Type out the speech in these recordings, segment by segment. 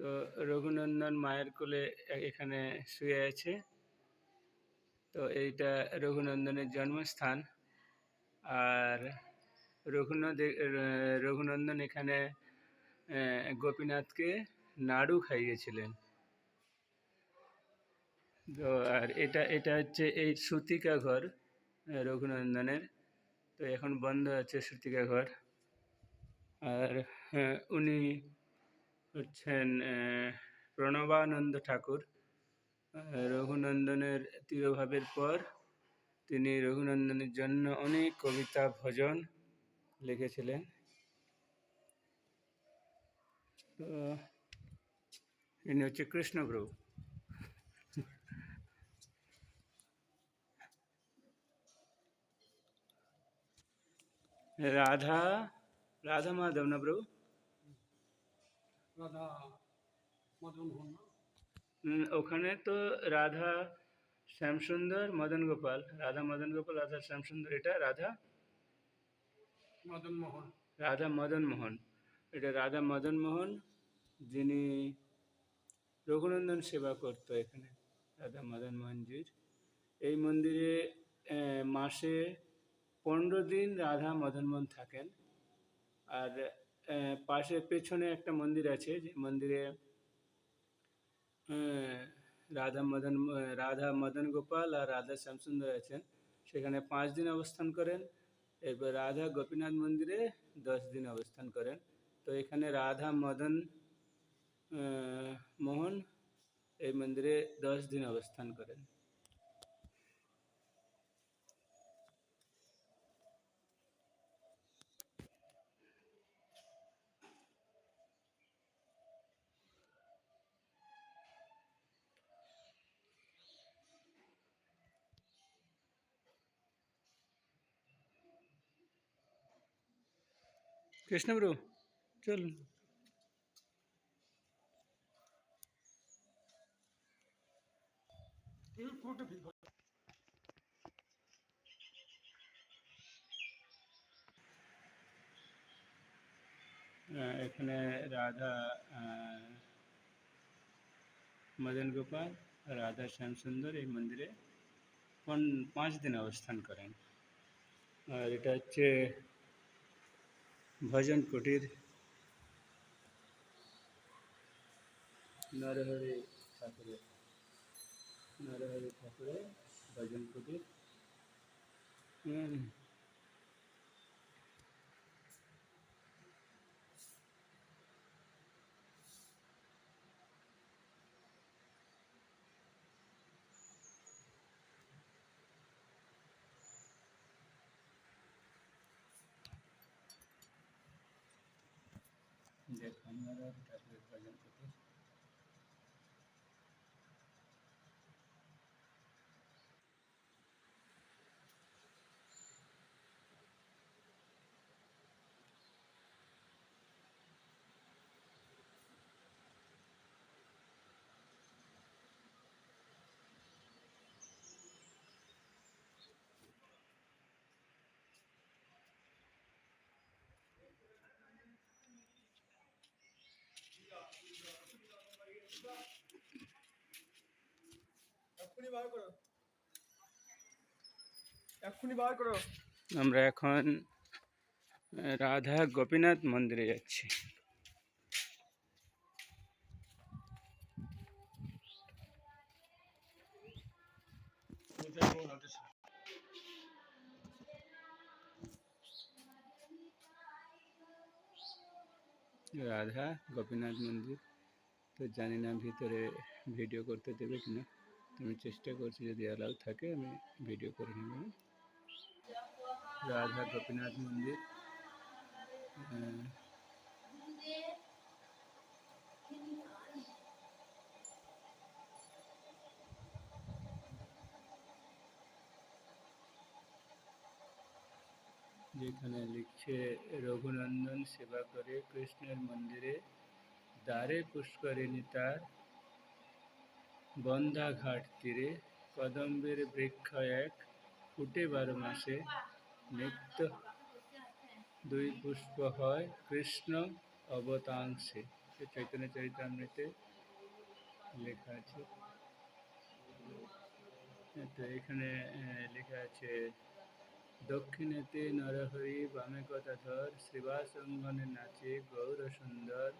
তো রঘুনন্দন মায়ের কোলে এখানে শুয়ে আছে। তো এইটা রঘুনন্দনের জন্মস্থান। আর রঘুনদ রঘুনন্দন এখানে গোপীনাথকে নাড়ু খাইয়েছিলেন। তো আর এটা এটা হচ্ছে এই সুতিকা ঘর রঘুনন্দনের। তো এখন বন্ধ আছে সুতিকা ঘর। আর উনি হচ্ছেন প্রণবানন্দ ঠাকুর। রঘুনন্দনের তিরোভাবের পর তিনি রঘুনন্দনের জন্য অনেক কবিতা, ভজন লিখেছিলেন। তো, ইনি হচ্ছে কৃষ্ণপ্রভু। রাধা রাধা মাধব না প্রভু? রাধা মদন ওখানে তো রাধা শ্যামসুন্দর মদন গোপাল। রাধা মদন গোপাল রাধা শ্যামসুন্দর এটা রাধা? মদন মোহন। রাধা মদন মোহন। এটা রাধা মদন মোহন যিনি রঘুনন্দন সেবা করতো এখানে রাধা মদন মোহনজির। এই মন্দিরে মাসে পনেরো দিন রাধা মদন মোহন থাকেন। আর পাশে পেছনে একটা মন্দির আছে, যে মন্দিরে রাধা মদন রাধা মদন গোপাল আর রাধা শ্যামসুন্দর আছেন। সেখানে পাঁচ দিন অবস্থান করেন, এরপর রাধা গোপীনাথ মন্দিরে দশ দিন অবস্থান করেন। তো এখানে রাধা মদন মোহন এই মন্দিরে দশ দিন অবস্থান করেন। কৃষ্ণপ্রভু চলুন এই পুরোটা ভিড় করে। আহ, এখানে রাধা আহ, মদন গোপাল আর রাধা শ্যামসুন্দর এই মন্দিরে পন- পাঁচ দিন অবস্থান করেন আর এটা হচ্ছে ভজন কুটির। নরহরি ঠাকুরের নরহরি ঠাকুরের ভজন কুটির। হুম আপনারা নরহরি ঠাকুরের ভজন আমরা এখন রাধা গোপীনাথ মন্দিরে যাচ্ছি। রাধা গোপীনাথ মন্দির, তো জানি না ভিতরে ভিডিও করতে দেবে কিনা। আমি চেষ্টা করছি যদি অ্যালাউ থাকে, আমি ভিডিও করে নেব। রাধা গোপীনাথ মন্দির। যেখানে লিখছে, রঘুনন্দন সেবা করে কৃষ্ণের মন্দিরে দ্বারে পুষ্করিণী তার বন্ধা ঘাট তীরে কদম্বের বৃক্ষ এক ফুটে বারো মাসে নিত্য দুই পুষ্প হয় কৃষ্ণ অবতাংশে। চৈতন্য চরিতামৃতে লেখা আছে। তো এখানে লেখা আছে, দক্ষিণেতে নরহরি বামে কথাধর শ্রীবাস অঙ্গনে নাচে গৌর সুন্দর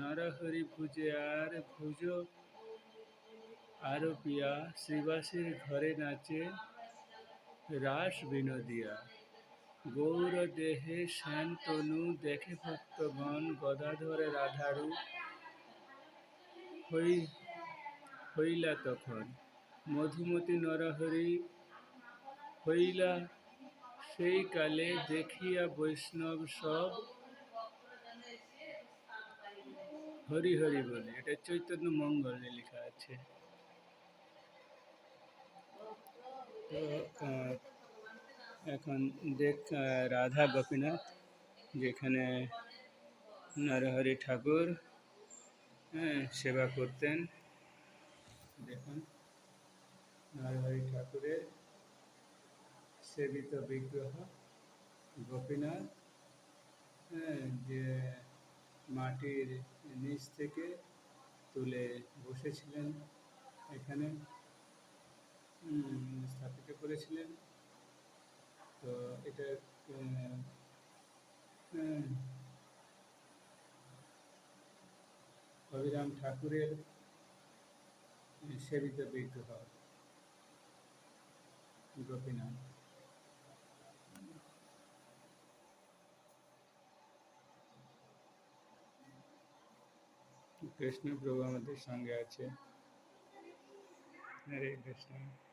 নরহরি ভুজে আর ভুজো আরও পিয়া শ্রীবাসের ঘরে নাচে রাস বিনোদিয়া। গৌর দেহে শ্যান তনু, দেখে ভক্তগণ গদাধরে রাধারু হই, হইলা তখন। মধুমতি নরহরি হইলা সেই কালে দেখিয়া বৈষ্ণব সব হরি হরি বলে। এটা চৈতন্য মঙ্গলে লেখা আছে। এখন দেখ রাধা গোপীনাথ, যেখানে নরহরি ঠাকুর সেবা করতেন। দেখুন, নরহরি ঠাকুরের সেবিত বিগ্রহ, গোপীনাথ যে মাটির নিচ থেকে তুলে বসেছিলেন এখানে। স্থাপিত করেছিলেন। তো এটা আহ, ঠাকুরের সেবিত বিগ্রহ গোপীনাথ। কৃষ্ণ প্রভু আমাদের সঙ্গে আছে। হরে কৃষ্ণ।